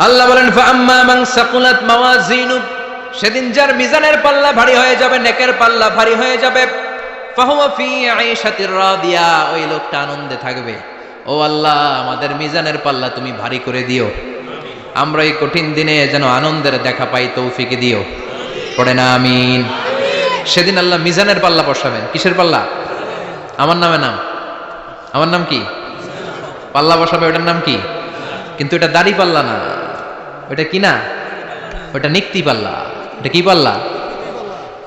আল্লাহ বলেন সেদিন যার মিজানের পাল্লা ভারী হয়ে যাবে, নেকের পাল্লা ভারী হয়ে যাবে। রাদিয়া, ওই লোকটা আনন্দে থাকবে। ও আল্লাহ, আমাদের মিজানের পাল্লা তুমি ভারী করে দিও। আমরা এই কঠিন দিনে যেন আনন্দের দেখা পাই, তৌফিকে দিও। পড়ে না, আমিন। সেদিন আল্লাহ মিজানের পাল্লা বসাবেন। কিসের পাল্লা? আমার নামে নাম। আমার নাম কি? পাল্লা বসাবে, ওটার নাম কি? কিন্তু এটা দাড়ি পাল্লা না। ওটা কি না? ওটা নিক্তি পাল্লা। এটা কি পাল্লা?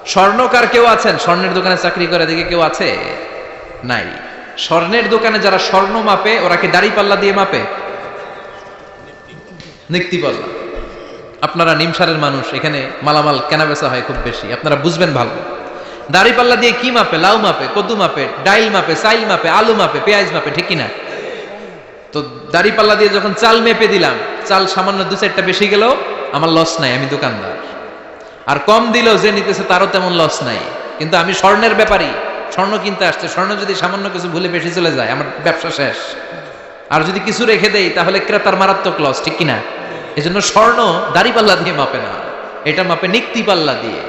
স্বর্ণকার কেউ আছেন? স্বর্ণের দোকানে চাকরি করে দেখে কেউ আছে? নাই। স্বর্ণের দোকানে যারা স্বর্ণ মাপে, ওরা কি দাড়ি পাল্লা দিয়ে মাপে? নিক্তি পাল্লা। আপনারা নিমসারের মানুষ, এখানে মালামাল কেনা বেচা হয় খুব বেশি। আপনারা বুঝবেন ভালো। দাড়ি পাল্লা দিয়ে কি মাপে? লাউ মাপে, কদু মাপে, ডাইল মাপে সাইল মাপে, আলু মাপে, পেঁয়াজ মাপে, ঠিক কিনা তো দাড়ি পাল্লা দিয়ে যখন চাল মেপে দিলাম, চাল সামান্য দু চারটা বেশি গেলেও আমার লস নাই, আমি দোকানদার। আর কম দিলেও যে নিতেছে তারও তেমন লস নাই। কিন্তু আমি স্বর্ণের ব্যাপারই স্বর্ণ কিনতে আসছে, স্বর্ণ যদি সামান্য কিছু ভুলে বেশি চলে যায়, আমার ব্যবসা শেষ। আর যদি কিছু রেখে দেই, তাহলে ক্রেতার মারাত্মক লস ঠিক কিনা? এজন্য স্বর্ণ দাড়ি পাল্লা দিয়ে মাপে না, এটা মাপে নিক্তি পাল্লা দিয়ে।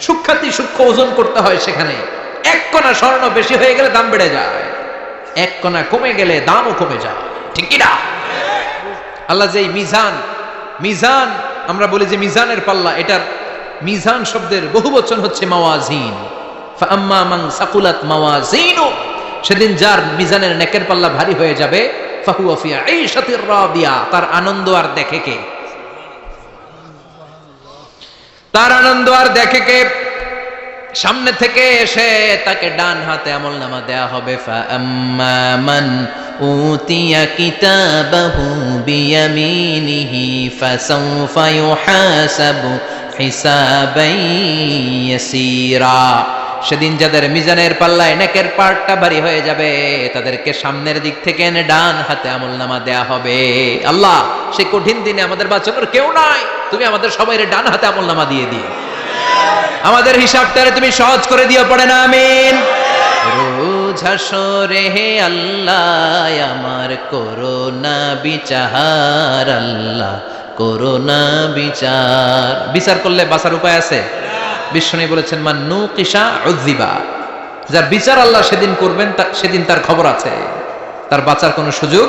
সূক্ষাতি সূক্ষ্ম ওজন করতে হয় সেখানে। এক কণা স্বর্ণ বেশি হয়ে গেলে দাম বেড়ে যায়। এক কণা কমে গেলে দামও কমে যায়। ঠিক কিনা? আল্লাহ যে মিজান মিজান, আমরা বলি যে মিজানের পাল্লা, এটার মিজান শব্দের বহু বচন হচ্ছে মাওয়াজিন। সেদিন যার মিজানের নেকের পাল্লা ভারী হয়ে যাবে আইশাতির রাদিয়া, তার আনন্দ আর দেখে কে? তার আনন্দ আর দেখে কে? সামনে থেকে এসে তাকে ডান হাতে আমল নামা দেয়া হবে সেদিন যাদের মিজানের পাল্লায় নেকের পার্টটা ভারী হয়ে যাবে, তাদেরকে সামনের দিক থেকে এনে ডান হাতে আমল নামা দেয়া হবে। আল্লাহ, সেই কঠিন দিনে আমাদের বাঁচানোর কেউ নাই। তুমি আমাদের সবাই ডান হাতে আমল নামা দিয়ে দিও। আমাদের হিসাবটারে তুমি সহজ করে দিও পড়ে না আমিন। হাসরে হে আল্লাহ আমার করোনা বিচার আল্লাহ করোনা বিচার। বিচার করলে বাঁচার উপায় আছে? বিশ্বনী বলেছেন মান নু কিসা উদ্দিবা যার বিচার আল্লাহ সেদিন করবেন সেদিন তার খবর আছে। তার বাঁচার কোনো সুযোগ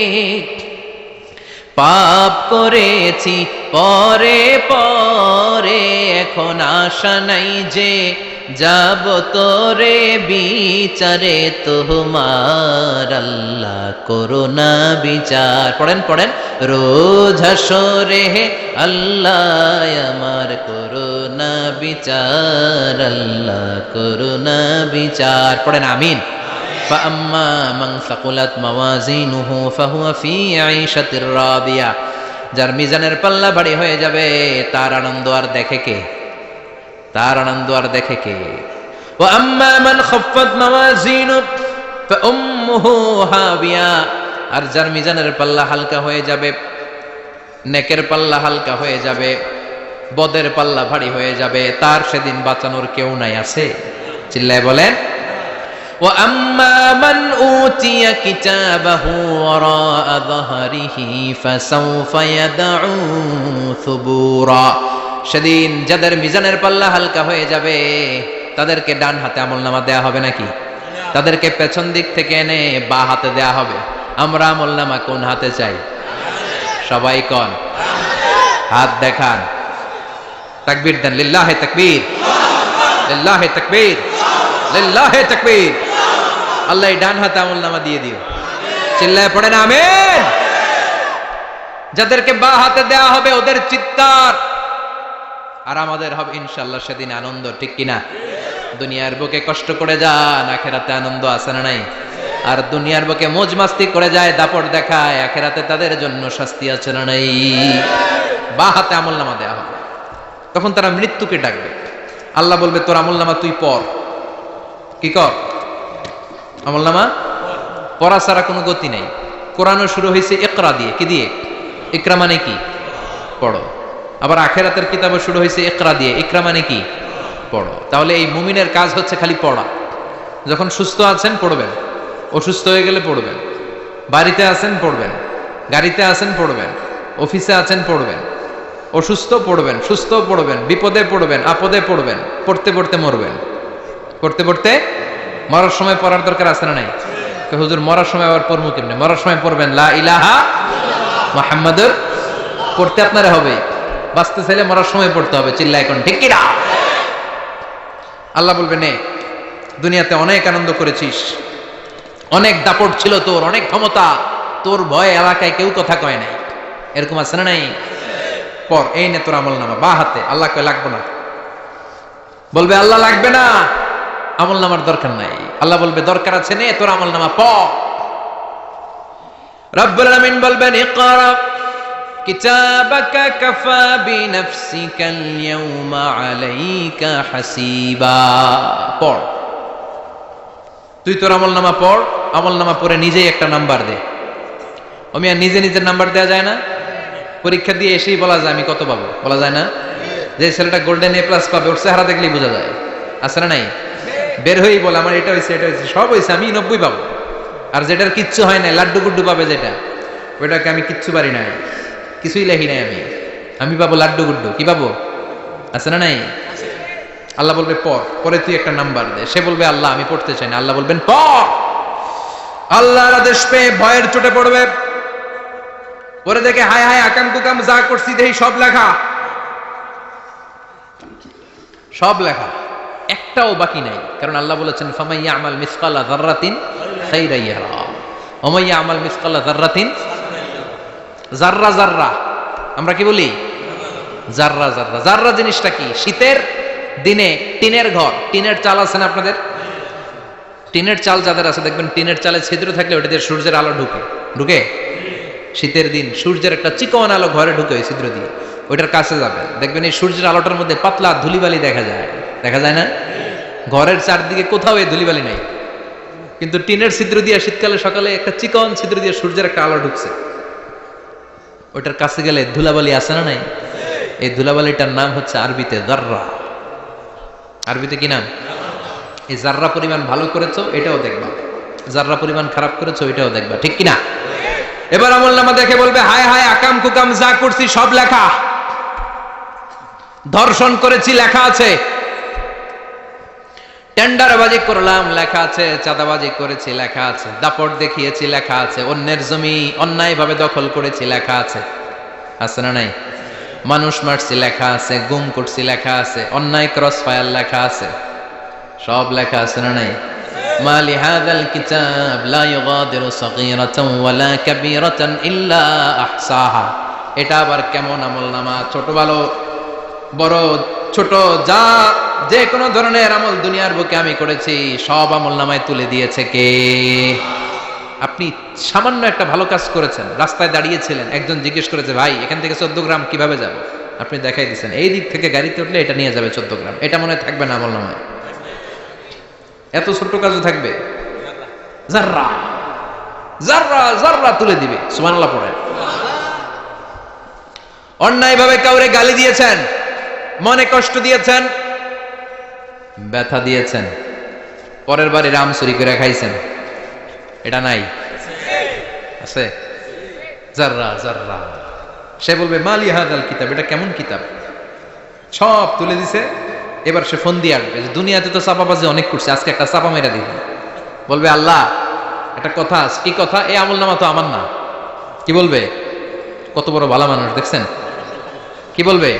পাপ করেছি, পরে পরে এখন আশা নাই যে যাব তোরে বিচারে। তোমার আল্লাহ করোনা বিচার। পড়েন পড়েন। রোজ হাসরে আল্লাহ, আমার করোনা বিচার, আল্লাহ করোনা বিচার। পড়েন, আমিন। فأما من ثقلت موازينه فهو في عيشة راضية যার মিজানের পাল্লা ভারী হয়ে যাবে তার আনন্দ আর দেখে কে তার আনন্দ আর দেখে কে وأما من خفت موازينه فأمه هاوية আর যার মিজানের পাল্লা হালকা হয়ে যাবে নেকের পাল্লা হালকা হয়ে যাবে বদের পাল্লা ভারী হয়ে যাবে তার সেদিন বাঁচানোর কেউ নাই আছে চিল্লায় বলেন وأما من أوتي كتابه وراء ظهره فسوف يدعو ثبورا সেদিন যাদের মিজানের পাল্লা হালকা হয়ে যাবে তাদেরকে ডান হাতে আমল নামা দেয়া হবে নাকি তাদেরকে পেছন দিক থেকে এনে বা হাতে দেয়া হবে আমরা আমল নামা কোন হাতে চাই সবাই কন হাত দেখান তাকবীর দেন লিল্লাহে তাকবীর লিল্লাহে তাকবীর লিল্লাহে তাকবীর আল্লাহ ডান হাতে আমল নামা দিয়ে দিও। চিল্লায় পড়েন আমেন। যাদেরকে বা হাতে দেয়া হবে ওদের চিত্তার আর আমাদের হবে ইনশাল্লাহ সেদিন আনন্দ, ঠিক কিনা? দুনিয়ার বুকে কষ্ট করে যান, আখেরাতে আনন্দ আছে না নাই? আর দুনিয়ার বুকে মোজ মাস্তি করে যায়, দাপট দেখায়, আখেরাতে তাদের জন্য শাস্তি আছে না নাই? বা হাতে আমল নামা দেয়া হবে। তখন তারা মৃত্যুকে ডাকবে। আল্লাহ বলবে, তোর আমল নামা তুই পর কি কর? আমল নামা পড়া ছাড়া কোনো গতি নেই। কোরআনও শুরু হয়েছে একরা দিয়ে। কি দিয়ে? একরা মানে কি? পড়ো। আবার আখেরাতের কিতাবও শুরু হয়েছে একরা দিয়ে। ইকরা মানে কি? পড়ো। তাহলে এই মুমিনের কাজ হচ্ছে খালি পড়া। যখন সুস্থ আছেন, পড়বেন। অসুস্থ হয়ে গেলে পড়বেন। বাড়িতে আছেন, পড়বেন। গাড়িতে আছেন, পড়বেন। অফিসে আছেন, পড়বেন। অসুস্থ পড়বেন, সুস্থ পড়বেন। বিপদে পড়বেন, আপদে পড়বেন। পড়তে পড়তে মরবেন। পড়তে পড়তে মরার সময় পড়ার দরকার আছে না নাই? হুজুর, মরার সময় আবার পড়ব কেমনে? মরার সময় পড়বেন, লা পড়তে আপনারা হবে। বাঁচতে চাইলে মরার সময় পড়তে হবে চিল্লা এখন ঠিক কিনা? আল্লাহ বলবে, নে, দুনিয়াতে অনেক আনন্দ করেছিস। অনেক দাপট ছিল তোর, অনেক ক্ষমতা। তোর ভয়ে এলাকায় কেউ কথা কয় নাই। এরকম আছে না নাই? পর এই নে তোর আমল নামা বা হাতে। আল্লাহ কয়, লাগবে না। বলবে, আল্লাহ লাগবে না। আমল নামার দরকার নাই। আল্লাহ বলবে, দরকার আছে নে, তোর আমল নামা প রব্বুল আলামিন বলবেন, ইকরা কিতাবাকা কাফা বিনফসিকা হাসিবা। পড়। তুই তোর আমল নামা পড়, আমল নামা পড়ে নিজেই একটা নাম্বার দে। আমি আর নিজে নিজের নাম্বার দেওয়া যায় না। পরীক্ষা দিয়ে এসেই বলা যায়, আমি কত পাবো? বলা যায় না? যে ছেলেটা গোল্ডেন এ প্লাস পাবে, ওর চেহারা দেখলেই বোঝা যায়। আছে না নাই? বের হয়েই বলে, আমার এটা হয়েছে এটা হয়েছে সব হয়েছে আমি নব্বই পাবো। আর যেটার কিচ্ছু হয় নাই, লাড্ডু গুড্ডু পাবে যেটা, ওইটাকে আমি কিচ্ছু পারি নাই, কিছুই লেখি নাই আমি। আমি পাবো লাড্ডু গুড্ডু, কি পাবো? আছে না নাই? আল্লাহ বলবে, পর, পরে তুই একটা নাম্বার দে। সে বলবে, আল্লাহ, আমি পড়তে চাই না। আল্লাহ বলবেন, পর! আল্লাহর আদেশ পেয়ে ভয়ের চোটে পড়বে। পরে দেখে, হায় হায়, আকাম কুকাম যা করছি, দেখি সব লেখা। সব লেখা। একটাও বাকি নাই। কারণ আল্লাহ বলেছেন, ফামাইয়া আমাল মিসকালা জাররাতিন ওমাইয়া আমাল মিসকালা জাররাতিন জাররা জাররা আমরা কি বলি? জাররা জাররা জাররা জিনিসটা কি? শীতের দিনে টিনের ঘর। টিনের চাল আছে না আপনাদের? টিনের চাল যাদের আছে, দেখবেন টিনের চালে ছিদ্র থাকলে ওটা দিয়ে সূর্যের আলো ঢুকে। ঢুকে? শীতের দিন সূর্যের একটা চিকন আলো ঘরে ঢুকে ওই ছিদ্র দিয়ে। ওইটার কাছে যাবে। দেখবেন এই সূর্যের আলোটার মধ্যে পাতলা ধুলিবালি দেখা যায়। দেখা যায় না? ঘরের চারদিকে কোথাও এই ধুলিবালি নাই। কিন্তু টিনের ছিদ্র দিয়ে শীতকালে সকালে একটা চিকন ছিদ্র দিয়ে সূর্যের একটা আলো ঢুকছে। ওইটার কাছে গেলে ধুলাবালি আছে না নাই? এই ধুলাবালিটার নাম হচ্ছে আরবিতে জাররা। আরবিতে কি নাম? এই জাররা পরিমাণ ভালো করেছ, এটাও দেখবা। জাররা পরিমাণ খারাপ করেছ, এটাও দেখবা। ঠিক কিনা? এবার আমল নামা দেখে বলবে, হায় হায়, আকাম কুকাম যা করছি, সব লেখা। ধর্ষণ করেছি, লেখা আছে। টেন্ডারবাজি করলাম লেখা আছে চাঁদাবাজি করেছি লেখা আছে দাপট দেখিয়েছি লেখা আছে অন্যের জমি অন্যায়ভাবে দখল করেছি লেখা আছে আছে না নাই মানুষ মারছি লেখা আছে গুম করছি লেখা আছে অন্যায় ক্রস ফায়ার লেখা আছে সব লেখা আছে না নাই ما لهذا الكتاب لا يغادر صغيرة ولا كبيرة إلا أحصاها এটা আবার কেমন আমল নামা ছোট ভালো বড় ছোট যা যে কোনো ধরনের আমল দুনিয়ার বুকে আমি করেছি, সব আমল নামায় তুলে দিয়েছে কে? আপনি সামান্য একটা ভালো কাজ করেছেন, রাস্তায় দাঁড়িয়েছিলেন, একজন জিজ্ঞেস করেছে, ভাই, এখান থেকে চোদ্দ গ্রাম কীভাবে যাব? আপনি দেখাই দিচ্ছেন এই দিক থেকে গাড়িতে উঠলে এটা নিয়ে যাবে চোদ্দ গ্রাম, এটা মনে থাকবে না আমল নামায়। এত ছোট্ট কাজও থাকবে? জাররা জাররা জাররা তুলে দিবে, সুবহানাল্লাহ পড়ে। কাউরে গালি দিয়েছেন, মনে কষ্ট দিয়েছেন ব্যথা দিয়েছেন। পরের বাড়ি রাম চুরি করে খাইছেন। এটা নাই। আছে? জাররা জাররা। সে বলবে, মালি হাদাল কিতাব, এটা কেমন কিতাব? সব তুলে দিছে। এবার সে ফোন দিয়ে আসবে দুনিয়াতে তো চাপাবাজি অনেক করছে, আজকে একটা চাপা মেরা দিবে। বলবে, আল্লাহ, একটা কথা কি কথা? এই আমল নামা তো আমার না। কি বলবে? কত বড় ভালো মানুষ, দেখছেন? কি বলবে?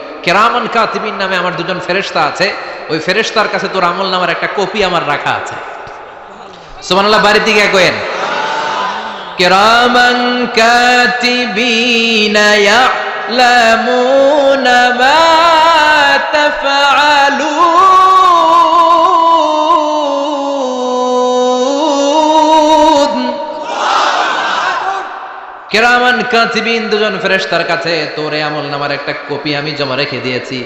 কেরামান কাতিবিন নামে আমার দুজন ফেরেশতা আছে ওই ফেরেশতার কাছে তোর আমল নামার একটা কপি আমার রাখা আছে সুবহানাল্লাহ বাড়ি থেকে কয়েন كراما كاتبين يعلمون ما تفعلون কেরামান কাতিবিন দুজন ফেরেশতার কাছে, তোরে আমল নামার একটা কপি আমি জমা রেখে দিয়েছি।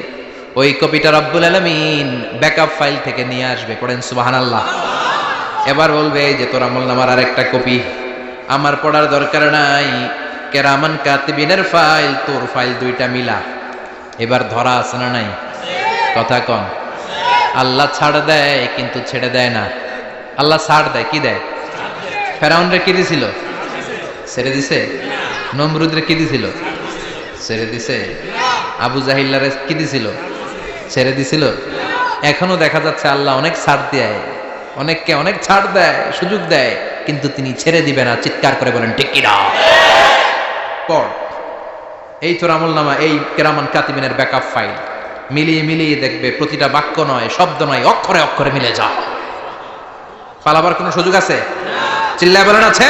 ওই কপিটা রব্বুল আলামিন ব্যাকআপ ফাইল থেকে নিয়ে আসবে। পড়েন সুবহানাল্লাহ। এবার বলবে যে তোর আমল নামার আরেকটা কপি। আমার পড়ার দরকার নাই। কেরামান কাতিবিনের ফাইল, তোর ফাইল দুইটা মিলা। এবার ধরা আছে না নাই? কথা কম আল্লাহ ছাড় দেয়, কিন্তু ছেড়ে দেয় না। আল্লাহ ছাড় দেয়, কি দেয়? ফেরাউনরে কি দিছিল? ছেড়ে দিছে? নমরুদরে কি দিছিল? ছেড়ে দিছে। আবু জাহিল্লারে কি দিছিল? ছেড়ে দিছিল। এখনও দেখা যাচ্ছে আল্লাহ অনেক ছাড় দেয়। অনেককে অনেক ছাড় দেয়, সুযোগ দেয়, কিন্তু তিনি ছেড়ে দিবে না। চিৎকার করে বলেন, ঠিক কিনা এই তোর আমল নামা এই কেরামান কাতিবিনের ব্যাকআপ ফাইল মিলিয়ে মিলিয়ে দেখবে, প্রতিটা বাক্য নয়, শব্দ নয়, অক্ষরে অক্ষরে মিলে যা পালাবার কোনো সুযোগ আছে? চিল্লায় বলেন, আছে।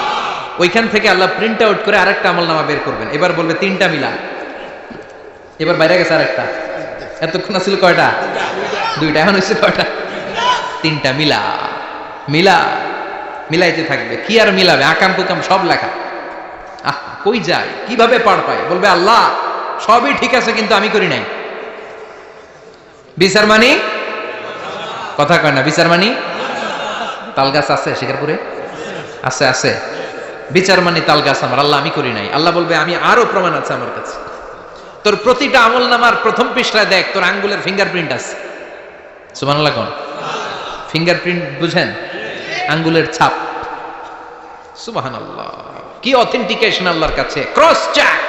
ওইখান থেকে আল্লাহ প্রিন্ট আউট করে আরেকটা আমল নামা বের করবেন। এবার বলবে তিনটা মিলা এবার বাইরে গেছে আরেকটা। এতক্ষণ ছিল কয়টা? দুইটা, এখন হচ্ছে কয়টা? তিনটা, মিলা। মিলা। মিলাইতে থাকবে। কি আর মিলাবে? আকাম কুকাম সব লেখা। আহ, কই যায়? কীভাবে পার পায়? বলবে, আল্লাহ, সবই ঠিক আছে, কিন্তু আমি করি নাই। বিচার মানি? কথা কয় না। বিচার মানি? তাল গাছ আছে শিকারপুরে? আছে আছে। বিচার মানে তাল গাছ আমার, আল্লাহ আমি করি নাই। আল্লাহ বলবে, আমি আরও প্রমাণ আছে আমার কাছে। তোর প্রতিটা আমল নামার প্রথম পৃষ্ঠায় দেখ, তোর আঙ্গুলের ফিঙ্গারপ্রিন্ট আছে। সুমান আল্লাহ ফিঙ্গারপ্রিন্ট বুঝেন? আঙ্গুলের ছাপ। সুবাহান আল্লাহ কি অথেন্টিকেশন আল্লাহর কাছে? Cross check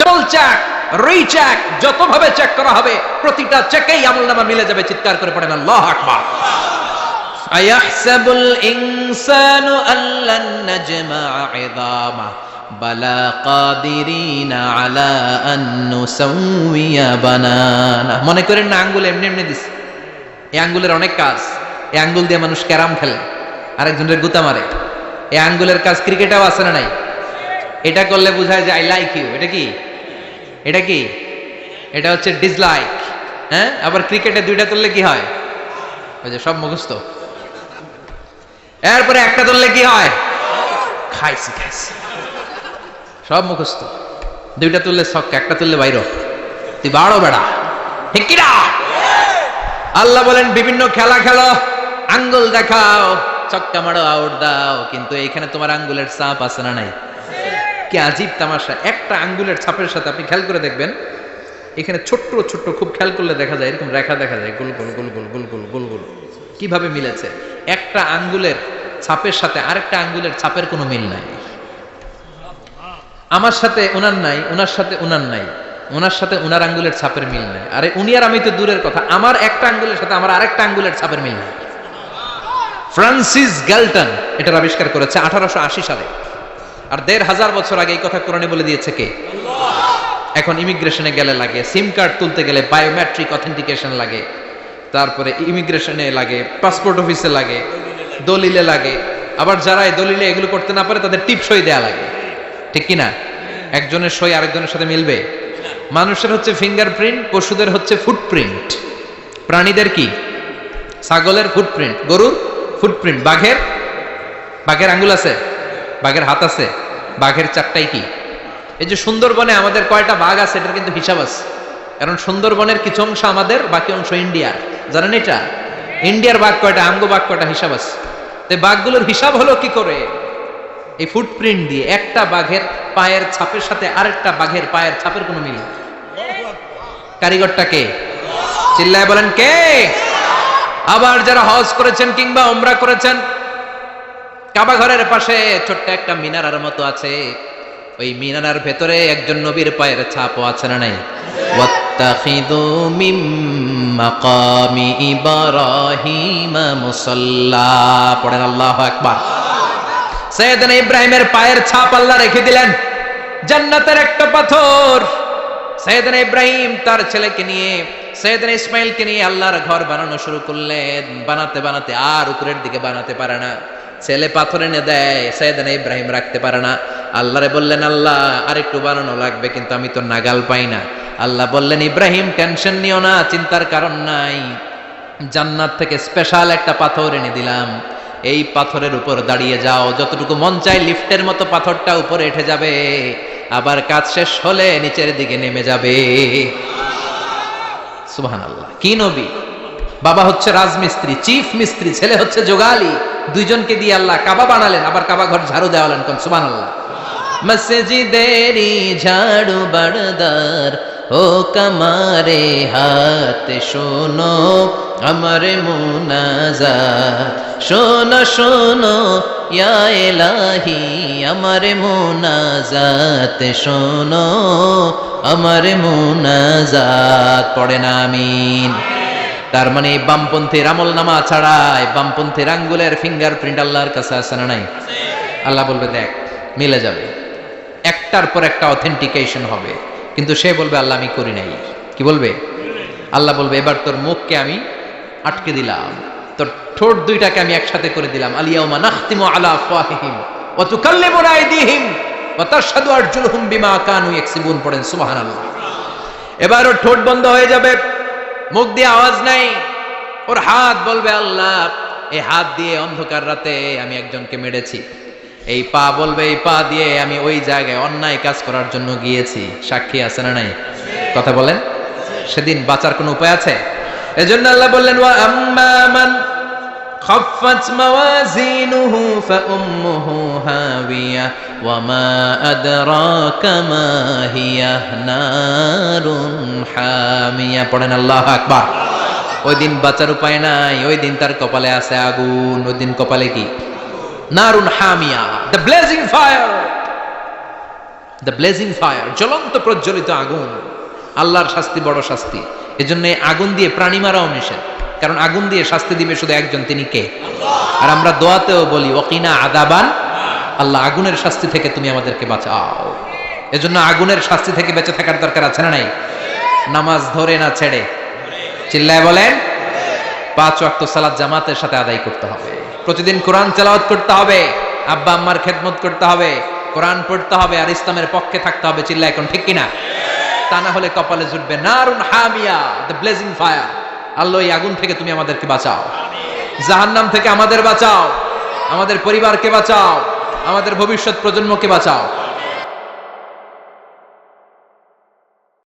double check recheck যতভাবে check করা হবে, প্রতিটা চেকেই আমল নামা মিলে যাবে, চিৎকার করে পড়েন, আল্লাহ আকবার। أيحسب الإنسان أن لن نجمع عظامه بلى قادرين على أن نسوي بنانه মনে করেন না আঙ্গুল এমনি এমনি দিস এই আঙ্গুলের অনেক কাজ এই আঙ্গুল দিয়ে মানুষ ক্যারাম খেলে আরেকজনের গুতা মারে এই আঙ্গুলের কাজ ক্রিকেটেও আছে না নাই এটা করলে বোঝায় যে আই লাইক ইউ এটা কি এটা কি এটা হচ্ছে ডিসলাইক হ্যাঁ আবার ক্রিকেটে দুইটা তুললে কি হয় ওই যে সব মুখস্থ এরপরে একটা তুললে কি হয়? খাইছি খাইছি। সব মুখস্থ। দুইটা তুললে ছক্কা, একটা তুললে বাইর। তুই বাড়ো বেড়া। ঠিক কিনা? আল্লাহ বলেন, বিভিন্ন খেলা খেলো, আঙ্গুল দেখাও, ছক্কা মারো আউট দাও। কিন্তু এইখানে তোমার আঙ্গুলের চাপ আছে না নাই? কি আজীব তামাশা। একটা আঙ্গুলের ছাপের সাথে আপনি খেয়াল করে দেখবেন, এখানে ছোট্ট ছোট্ট খুব খেয়াল করলে দেখা যায়, এরকম রেখা দেখা যায়, গোল গোল গোল গোল গোল গোল গোল গোল। কীভাবে মিলেছে? একটা আঙ্গুলের ছাপের সাথে আরেকটা আঙ্গুলের ছাপের কোনো মিল নাই। আমার সাথে ওনার নাই ওনার সাথে ওনার নাই ওনার সাথে ওনার আঙ্গুলের ছাপের মিল নাই। আরে উনি আর আমি তো দূরের কথা, আমার একটা আঙ্গুলের সাথে আমার আরেকটা আঙ্গুলের ছাপের মিল নাই। ফ্রান্সিস গ্যালটন এটার আবিষ্কার করেছে আঠারোশো আশি সালে। আর দেড় হাজার বছর আগে এই কথা কোরআনে বলে দিয়েছে কে? এখন ইমিগ্রেশনে গেলে লাগে, সিম কার্ড তুলতে গেলে বায়োমেট্রিক অথেন্টিকেশন লাগে। তারপরে ইমিগ্রেশনে লাগে পাসপোর্ট অফিসে লাগে, দলিলে লাগে। আবার যারা এই দলিলে এগুলো করতে না পারে, তাদের টিপ সই দেয়া লাগে। ঠিক কি না একজনের সই আরেকজনের সাথে মিলবে? মানুষের হচ্ছে ফিঙ্গারপ্রিন্ট পশুদের হচ্ছে ফুটপ্রিন্ট প্রাণীদের কি? ছাগলের ফুটপ্রিন্ট গরুর ফুটপ্রিন্ট বাঘের? বাঘের আঙ্গুল আছে? বাঘের হাত আছে? বাঘের চারটাই কি? এই যে সুন্দরবনে আমাদের কয়টা বাঘ আছে, এটার কিন্তু হিসাব আছে। কারণ সুন্দরবনের কিছু অংশ আমাদের, বাকি অংশ ইন্ডিয়ার। জানেন এটা? ইন্ডিয়ার বাঘ কয়টা? আমগো বাঘ কয়টা হিসাব আছে? তো বাঘগুলোর হিসাব হলো কি করে? এই ফুটপ্রিন্ট দিয়ে একটা বাঘের পায়ের ছাপের সাথে আরেকটা বাঘের পায়ের ছাপের কোনো মিল। কারিগরটা কে? চিল্লায় বলেন কে? আবার যারা হজ করেছেন কিংবা ওমরা করেছেন কাবা ঘরের পাশে ছোট্ট একটা মিনারার মতো আছে। ওই মিনারার ভেতরে একজন নবীর পায়ের ছাপও আছে না নাই? পড়েন আল্লাহু আকবার। সৈয়দনা ইব্রাহিমের পায়ের ছাপ আল্লাহ রেখে দিলেন। জান্নাতের একটা পাথর। সৈয়দনা ইব্রাহিম তার ছেলেকে নিয়ে, সৈয়দনা ইসমাইলকে নিয়ে আল্লাহর ঘর বানানো শুরু করলেন। বানাতে বানাতে আর উপরের দিকে বানাতে পারে না। ছেলে পাথর এনে দেয়, সৈয়দনা ইব্রাহিম রাখতে পারে না। আল্লাহরে বললেন, আল্লাহ আর একটু বানানো লাগবে, কিন্তু আমি তো নাগাল পাই না। আল্লাহ বললেন, ইব্রাহিম, টেনশন নিও না, চিন্তার কারণ নাই। জান্নাত থেকে স্পেশাল একটা পাথর এনে দিলাম। এই পাথরের উপর দাঁড়িয়ে যাও, যতটুকু মন চায় লিফটের মতো পাথরটা উপরে উঠে যাবে। আবার কাজ শেষ হলে নিচের দিকে নেমে যাবে। সুবহান আল্লাহ কি নবী? বাবা হচ্ছে রাজমিস্ত্রি, চিফ মিস্ত্রি, ছেলে হচ্ছে যোগালি। দুইজনকে দিয়ে আল্লাহ কাবা বানালেন, আবার কাবা ঘর ঝাড়ু দেওয়ালেন কোন? সুবহান আল্লাহ মসজিদেরি ঝাড়ু বাড়দার ও কামারে হাত শোনো আমার মুনাজাত। শোনো শোনো, ইয়া এলাহি আমার মুনাজাত শোনো, আমার মুনাজাত। পড়েন আমিন। তার মানে বামপন্থীর আমল নামা ছাড়াই বামপন্থীর আঙ্গুলের ফিঙ্গারপ্রিন্ট আল্লাহর কাছে আছে না নাই? আল্লাহ বলবে, দেখ, মিলে যাবে। একটার পর একটা অথেন্টিকেশন হবে। কিন্তু সে বলবে, আল্লাহ, আমি করি নাই। কি বলবে? আল্লাহ বলবে, এবার তোর মুখকে আমি আটকে দিলাম। তোর ঠোঁট দুইটাকে আমি একসাথে করে দিলাম। আলিয়াউমা নাখতিমু আলা আফওয়াহিহিম ওয়া তুকাল্লিমুনা আইদিহিম ওয়া তাশহাদু আরজুলুহুম বিমা কানু পড়েন এবার ওর ঠোঁট বন্ধ হয়ে যাবে। মুখ দিয়ে আওয়াজ নাই। ওর হাত বলবে, আল্লাহ, এই হাত দিয়ে অন্ধকার রাতে আমি একজনকে মেরেছি। এই পা বলবে, এই পা দিয়ে আমি ওই জায়গায় অন্যায় কাজ করার জন্য গিয়েছি। সাক্ষী আছে না নাই? কথা বলেন। সেদিন বাঁচার কোনো উপায় আছে? এজন্য আল্লাহ বললেন, ওয়া আম্মা মান خفت موازينه فأمه هاوية وما أدراك ما هي نار حامية পড়েন আল্লাহ আকবার ওই দিন বাঁচার উপায় নাই ওই দিন তার কপালে আছে আগুন ওই দিন কপালে কি নারুন হামিয়া the blazing fire the blazing fire জ্বলন্ত প্রজ্বলিত আগুন আল্লাহর শাস্তি বড় শাস্তি এজন্য এই আগুন দিয়ে প্রাণী মারাও নিষেধ কারণ আগুন দিয়ে শাস্তি দিবে শুধু একজন, তিনি কে? আর আমরা দোয়াতেও বলি ওকিনা আদাবান আল্লাহ আগুনের শাস্তি থেকে তুমি আমাদেরকে বাঁচাও। এজন্য আগুনের শাস্তি থেকে বেঁচে থাকার দরকার আছে না নাই? নামাজ ধরে না ছেড়ে? চিল্লায় বলেন, পাঁচ ওয়াক্ত সালাত জামাতের সাথে আদায় করতে হবে। প্রতিদিন কোরআন চালাওয়াত করতে হবে, আব্বা আম্মার খেদমত করতে হবে, কোরআন পড়তে হবে, আর ইসলামের পক্ষে থাকতে হবে চিল্লা এখন ঠিক কিনা? তা না হলে কপালে জুটবে, নারুন হামিয়া, দ্য ব্লেজিং ফায়ার। আল্লাহ এই আগুন থেকে তুমি আমাদেরকে বাঁচাও। জাহান্নাম থেকে আমাদের বাঁচাও। আমাদের পরিবারকে বাঁচাও। আমাদের ভবিষ্যৎ প্রজন্মকে বাঁচাও।